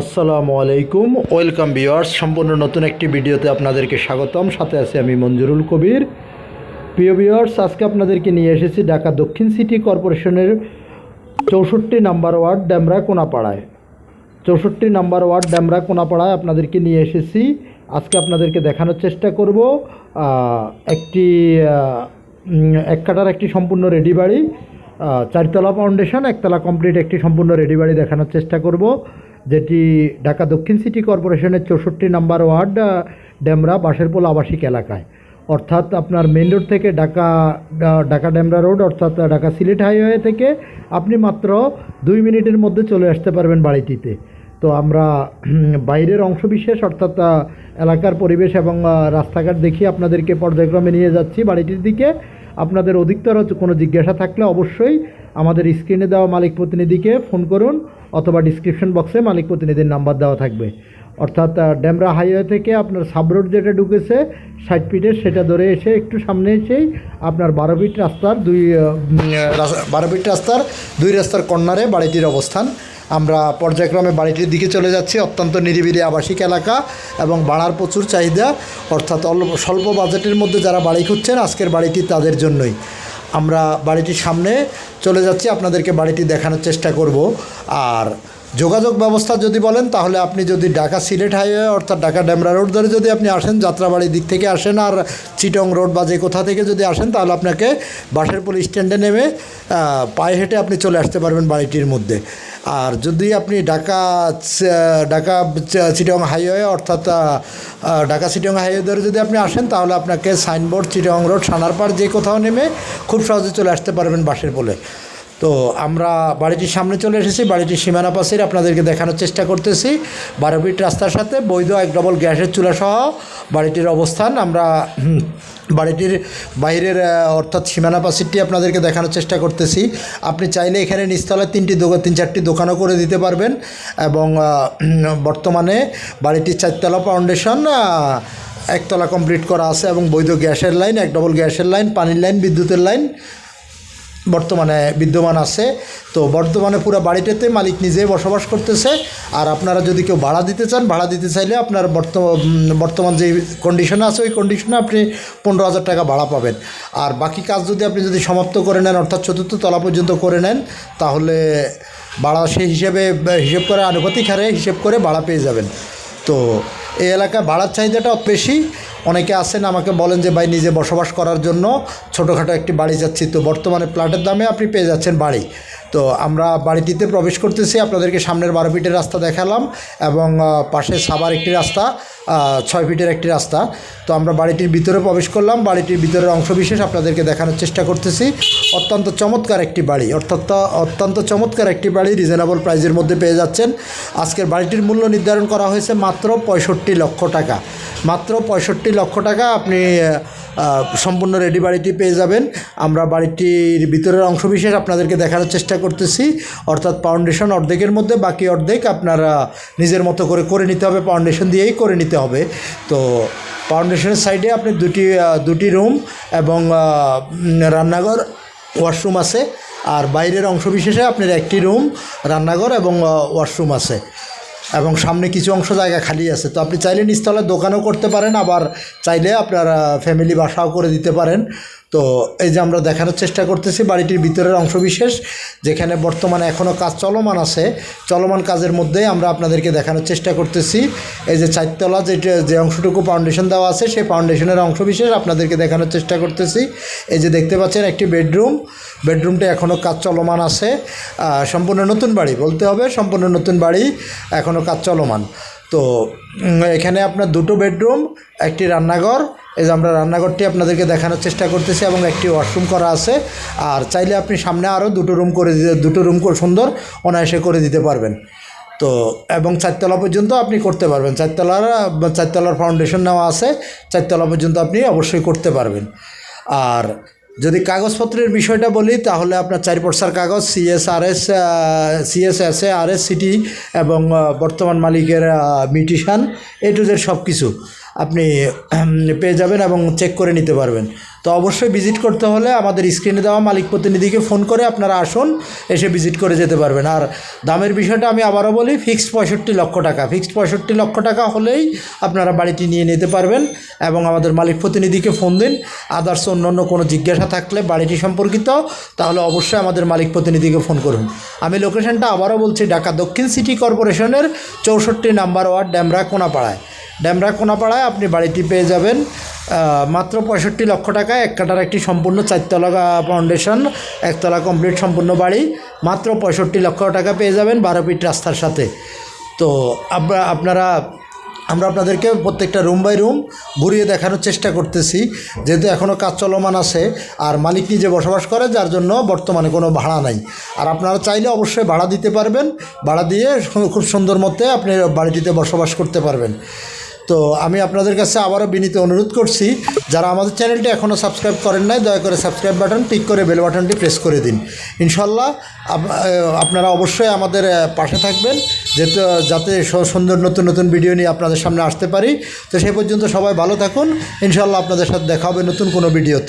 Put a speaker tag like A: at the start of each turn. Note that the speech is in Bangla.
A: আসসালামু আলাইকুম। ওয়েলকাম ভিউয়ার্স, সম্পূর্ণ নতুন একটি ভিডিওতে আপনাদেরকে স্বাগতম। সাথে আছে আমি মঞ্জুরুল কবির। প্রিয় ভিউয়ার্স, আজকে আপনাদেরকে নিয়ে এসেছি ঢাকা দক্ষিণ সিটি কর্পোরেশনের চৌষট্টি নাম্বার ওয়ার্ড ড্যামরা কোনাপাড়ায়। চৌষট্টি নাম্বার ওয়ার্ড ড্যামরা কোনাপাড়ায় আপনাদেরকে নিয়ে এসেছি। আজকে আপনাদেরকে দেখানোর চেষ্টা করব একটি এক কাটার একটি সম্পূর্ণ রেডি বাড়ি চারতলা ফাউন্ডেশন, একতলা কমপ্লিট একটি সম্পূর্ণ রেডি বাড়ি দেখানোর চেষ্টা করব। যেটি ঢাকা দক্ষিণ সিটি কর্পোরেশনের চৌষট্টি নাম্বার ওয়ার্ড ডেমরা বাঁশেরপোল আবাসিক এলাকায়। অর্থাৎ আপনার মেন রোড থেকে ঢাকা ঢাকা ডেমরা রোড, অর্থাৎ ঢাকা সিলেট হাইওয়ে থেকে আপনি মাত্র দুই মিনিটের মধ্যে চলে আসতে পারবেন বাড়িটিতে। তো আমরা বাইরের অংশবিশেষ, অর্থাৎ এলাকার পরিবেশ এবং রাস্তাঘাট দেখিয়ে আপনাদেরকে পর্যায়ক্রমে নিয়ে যাচ্ছি বাড়িটির দিকে। আপনাদের অধিকতর কোনো জিজ্ঞাসা থাকলে অবশ্যই আমাদের স্ক্রিনে দেওয়া মালিক প্রতিনিধিকে ফোন করুন অথবা ডিসক্রিপশন বক্সে মালিক প্রতিনিধির নাম্বার দেওয়া থাকবে। অর্থাৎ ডেমরা হাইওয়ে থেকে আপনার সাবরোড যেটা ঢুকেছে, ষাট ফিটের সেটা ধরে এসে একটু সামনে এসেই আপনার বারো ফিট রাস্তার দুই বারো ফিট রাস্তার দুই রাস্তার কর্নারে বাড়িটির অবস্থান। আমরা পর্যায়ক্রমে বাড়িটির দিকে চলে যাচ্ছি, অত্যন্ত নিরিবিলি আবাসিক এলাকা এবং ভাড়ার প্রচুর চাহিদা, অর্থাৎ অল্প, স্বল্প বাজেটের মধ্যে যারা বাড়ি খুঁজছেন আজকের বাড়িটি তাদের জন্যই। আমরা বাড়িটির সামনে চলে যাচ্ছি, আপনাদেরকে বাড়িটি দেখানোর চেষ্টা করব। আর যোগাযোগ ব্যবস্থা যদি বলেন, তাহলে আপনি যদি ঢাকা সিলেট হাইওয়ে, অর্থাৎ ঢাকা ডেমরা রোড ধরে যদি আপনি আসেন, যাত্রাবাড়ির দিক থেকে আসেন, আর চিটং রোড বা যে কোথা থেকে যদি আসেন, তাহলে আপনাকে বাসের পুলিশ স্ট্যান্ডে নেমে পায়ে হেঁটে আপনি চলে আসতে পারবেন বাড়িটির মধ্যে। আর যদি আপনি ঢাকা ঢাকা চিটং হাইওয়ে অর্থাৎ ঢাকা চিটং হাইওয়ে ধরে যদি আপনি আসেন, তাহলে আপনাকে সাইনবোর্ড চিটং রোড, সানারপাড় যে কোথাও নেমে খুব সহজে চলে আসতে পারবেন বাসের পোলে তো আমরা বাড়িটির সামনে চলে এসেছি, বাড়িটির সীমানা পাশের আপনাদেরকে দেখানোর চেষ্টা করতেছি। বারো ফিট রাস্তার সাথে বৈধ এক ডবল গ্যাসের চুলা সহ বাড়িটির অবস্থান। আমরা বাড়িটির বাইরের অর্থাৎ সীমানা পাশিরটি আপনাদেরকে দেখানোর চেষ্টা করতেছি। আপনি চাইলে এখানে নিচতলায় তিনটি দোকান, তিন চারটি দোকানও করে দিতে পারবেন এবং বর্তমানে বাড়িটির চারতলা ফাউন্ডেশন একতলা কমপ্লিট করা আছে এবং বৈধ গ্যাসের লাইন, এক ডবল গ্যাসের লাইন, পানির লাইন, বিদ্যুতের লাইন বর্তমানে বিদ্যমান আছে। তো বর্তমানে পুরো বাড়িটাতে মালিক নিজে বসবাস করতেছে। আর আপনারা যদি কেউ ভাড়া দিতে চান, ভাড়া দিতে চাইলে আপনার বর্তমান বর্তমান যে কন্ডিশনে আছে, ওই কন্ডিশনে আপনি পনেরো হাজার টাকা ভাড়া পাবেন। আর বাকি কাজ যদি আপনি যদি সমাপ্ত করে নেন, অর্থাৎ চতুর্থ তলা পর্যন্ত করে নেন, তাহলে ভাড়া সেই হিসেবে, হিসেব করে আনুপাতিক হারে হিসেব করে ভাড়া পেয়ে যাবেন। তো এই এলাকায় ভাড়ার চাহিদাটা বেশি। অনেকে আছেন, আমাকে বলেন যে, ভাই, নিজে বসবাস করার জন্য ছোটোখাটো একটি বাড়ি যাচ্ছি। তো বর্তমানে প্লাটের দামে আপনি পেয়ে যাচ্ছেন বাড়ি। তো আমরা বাড়িটিতে প্রবেশ করতেছি, আপনাদেরকে সামনের বারো ফিটের রাস্তা দেখালাম এবং পাশে সাবার একটি রাস্তা ছয় ফিটের একটি রাস্তা। তো আমরা বাড়িটির ভিতরে প্রবেশ করলাম, বাড়িটির ভিতরের অংশবিশেষ আপনাদেরকে দেখানোর চেষ্টা করতেছি। অত্যন্ত চমৎকার একটি বাড়ি, অর্থাৎ, অত্যন্ত চমৎকার একটি বাড়ি, রিজনেবল প্রাইজের মধ্যে পেয়ে যাচ্ছেন। আজকের বাড়িটির মূল্য নির্ধারণ করা হয়েছে মাত্র পঁয়ষট্টি লক্ষ টাকা। মাত্র পঁয়ষট্টি লক্ষ টাকা আপনি সম্পূর্ণ রেডি বাড়িটি পেয়ে যাবেন। আমরা বাড়িটির ভিতরের অংশবিশেষ আপনাদেরকে দেখানোর চেষ্টা করতেছি। অর্থাৎ ফাউন্ডেশন অর্ধেকের মধ্যে, বাকি অর্ধেক আপনারা নিজের মতো করে করে নিতে হবে। ফাউন্ডেশন দিয়েই করে নিতে হবে। তো ফাউন্ডেশনের সাইডে আপনি দুটি দুটি রুম এবং রান্নাঘর ওয়াশরুম আছে। আর বাইরের অংশবিশেষে আপনার একটি রুম রান্নাঘর এবং ওয়াশরুম আছে। এবং সামনে কিছু অংশ জায়গা খালি আছে। তো আপনি চাইলে নিচতলায় দোকানও করতে পারেন, আবার চাইলে আপনার ফ্যামিলি বাসাও করে দিতে পারেন। তো এই যে আমরা দেখানোর চেষ্টা করতেছি, বাড়িটির ভিতরের অংশবিশেষ, যেখানে বর্তমানে এখনও কাজ চলমান আছে। চলমান কাজের মধ্যে আমরা আপনাদেরকে দেখানোর চেষ্টা করতেছি। এই যে চারতলা যেটা, যে অংশটুকু ফাউন্ডেশন দেওয়া আছে, সেই ফাউন্ডেশনের অংশবিশেষ আপনাদেরকে দেখানোর চেষ্টা করতেছি। এই যে দেখতে পাচ্ছেন একটি বেডরুম বেডরুমটা এখনও কাজ চলমান আছে। সম্পূর্ণ নতুন বাড়ি বলতে হবে, সম্পূর্ণ নতুন বাড়ি এখনও কাজ চলমান। তো এখানে আপনার দুটো বেডরুম, একটি রান্নাঘর, এই যে আমরা রান্নাঘরটি আপনাদেরকে দেখানোর চেষ্টা করতেছি এবং একটি ওয়াশরুম করা আছে। আর চাইলে আপনি সামনে আরও দুটো রুম করে দিতে, দুটো রুম সুন্দর অনায়াসে করে দিতে পারবেন। তো, এবং চারতলা পর্যন্ত আপনি করতে পারবেন। চারতলার চারতলার ফাউন্ডেশন নেওয়া আছে। চারতলা পর্যন্ত আপনি অবশ্যই করতে পারবেন। আর যদি কাগজপত্রের বিষয়টা বলি, তাহলে আপনার চার পর্সার কাগজ সিএসআরএস সিএসএসএ আর এস সিটি এবং বর্তমান মালিকের মিউটিশান এ টু জেড সব কিছু আপনি পেয়ে যাবেন এবং চেক করে নিতে পারবেন। তো অবশ্যই ভিজিট করতে হলে আমাদের স্ক্রিনে দেওয়া মালিক প্রতিনিধিকে ফোন করে আপনারা আসুন, এসে ভিজিট করে যেতে পারবেন। আর দামের বিষয়টা আমি আবারও বলি ফিক্সড পঁয়ষট্টি লক্ষ টাকা। ফিক্সড পঁয়ষট্টি লক্ষ টাকা হলেই আপনারা বাড়িটি নিয়ে নিতে পারবেন এবং আমাদের মালিক প্রতিনিধিকে ফোন দিন। আদার্স অন্য অন্য কোনো জিজ্ঞাসা থাকলে বাড়িটি সম্পর্কিত, তাহলে অবশ্যই আমাদের মালিক প্রতিনিধিকে ফোন করুন। আমি লোকেশনটা আবারও বলছি, ঢাকা দক্ষিণ সিটি কর্পোরেশনের চৌষট্টি নাম্বার ওয়ার্ড ড্যামরা কোনাপাড়ায়। ড্যামরা কোনাপাড়ায় আপনি বাড়িটি পেয়ে যাবেন। মাত্র পঁয়ষট্টি লক্ষ টাকায় এক কাটার একটি সম্পূর্ণ চারতলা ফাউন্ডেশন একতলা কমপ্লিট সম্পূর্ণ বাড়ি। মাত্র পঁয়ষট্টি লক্ষ টাকা পেয়ে যাবেন বারো ফিট রাস্তার সাথে। তো আপ- আপনারা, আমরা আপনাদেরকে প্রত্যেকটা রুম বাই রুম ঘুরিয়ে দেখানোর চেষ্টা করতেছি। যেহেতু এখনও কাজ চলমান আছে, আর মালিক নিজে বসবাস করে, যার জন্য বর্তমানে কোনো ভাড়া নাই। আর আপনারা চাইলে অবশ্যই ভাড়া দিতে পারবেন। ভাড়া দিয়ে খুব সুন্দর মতে আপনি বাড়িটিতে বসবাস করতে পারবেন। তো আমি আপনাদের কাছে আবারও বিনীত অনুরোধ করছি, যারা আমাদের চ্যানেলটি এখনও সাবস্ক্রাইব করেন নাই, দয়া করে সাবস্ক্রাইব বাটন ক্লিক করে বেল বাটনটি প্রেস করে দিন। ইনশাল্লাহ, আপ- আপনারা অবশ্যই আমাদের পাশে থাকবেন, যেহেতু, যাতে সুন্দর নতুন নতুন ভিডিও নিয়ে আপনাদের সামনে আসতে পারি। তো সে পর্যন্ত সবাই ভালো থাকুন। ইনশাল্লাহ আপনাদের সাথে দেখা হবে নতুন কোনো ভিডিওতে।